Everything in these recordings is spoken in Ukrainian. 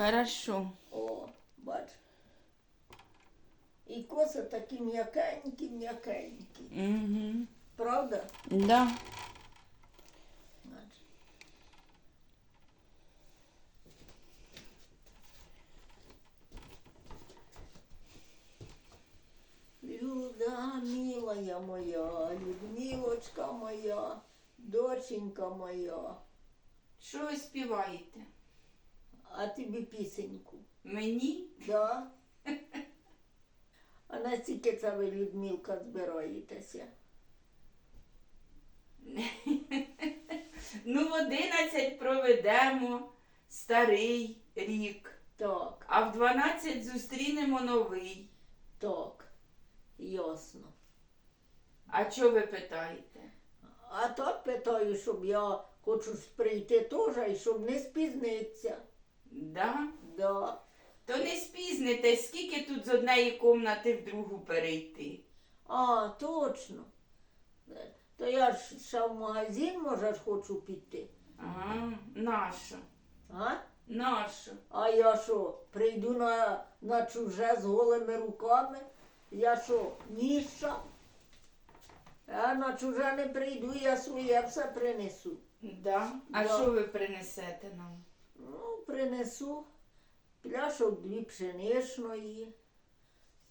Хорошо. О, бач. І коси такі м'якенькі, м'якенькі. Угу. Правда? Да. Бач. Люда, милая моя, Людмилочка моя, доченька моя, Що ви співаєте? А тобі пісеньку, Мені? да? А настільки це ви, Людмилка, збираєтеся? Ну, в 11 проведемо старий рік, Так, а в 12 зустрінемо новий. так, ясно. А що ви питаєте? А так питаю, щоб я хочу прийти теж і щоб не спізнитися. Да? Да. То не спізнитесь, скільки тут з однієї кімнати в другу перейти. А, точно. То я ж ще в магазин, може, ж хочу піти. Ага, нащо? А? Нащо? А я що, прийду на, на чуже з голими руками? Я що, ніша? Я на чуже не прийду, я своє все принесу. Да? А Да. що ви принесете нам? Ну, принесу пляшок дві пшеничної.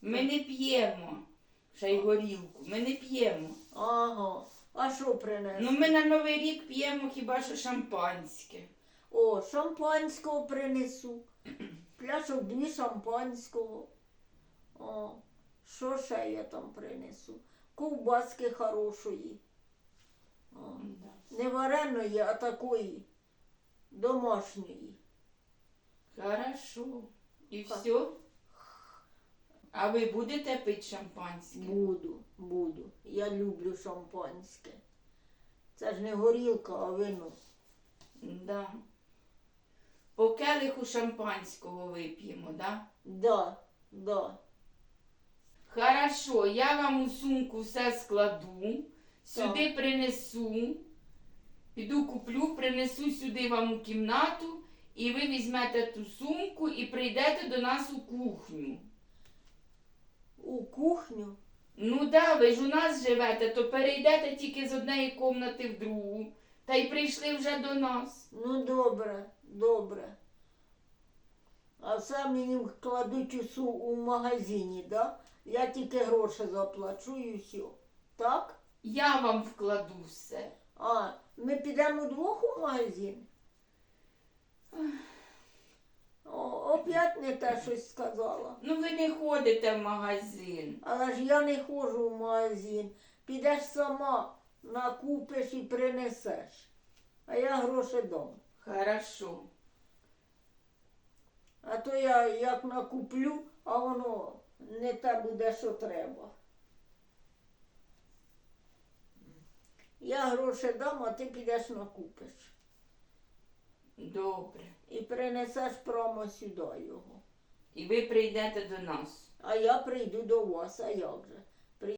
Ми не п'ємо. Ще й горілку. Ми не п'ємо. Ага. А що принесу? Ну ми на Новий рік п'ємо хіба що шампанське. О, шампанського принесу. Пляшок дві шампанського. О, що ще я там принесу? Ковбаски хорошої. О, не вареної, а такої домашньої. Хорошо. І Так. все? А ви будете пити шампанське? Буду, буду. Я люблю шампанське. Це ж не горілка, а вино. Да. По келиху шампанського вип'ємо, да? Да, да. Хорошо, я вам у сумку все складу, сюди принесу, піду куплю, принесу сюди вам у кімнату, і ви візьмете ту сумку і прийдете до нас у кухню. У кухню. Ну да, ви ж у нас живете, то перейдете тільки з однієї кімнати в другу. Та й прийшли вже до нас. Ну, добре, добре. А все мені кладуть усу у магазині, да? Я тільки гроші заплачу і все. Так? Я вам вкладу все. А, ми підемо двох у магазин? О, опять не те щось сказала. Ну ви не ходите в магазин. Але ж я не ходжу в магазин. Підеш сама, накупиш і принесеш. А я гроші дам. Хорошо. А то я як накуплю, а воно не те буде, що треба. Я гроші дам, а ти підеш накупиш. Добре. І принесеш прямо сюди його. І ви прийдете до нас. А я прийду до вас, а як же?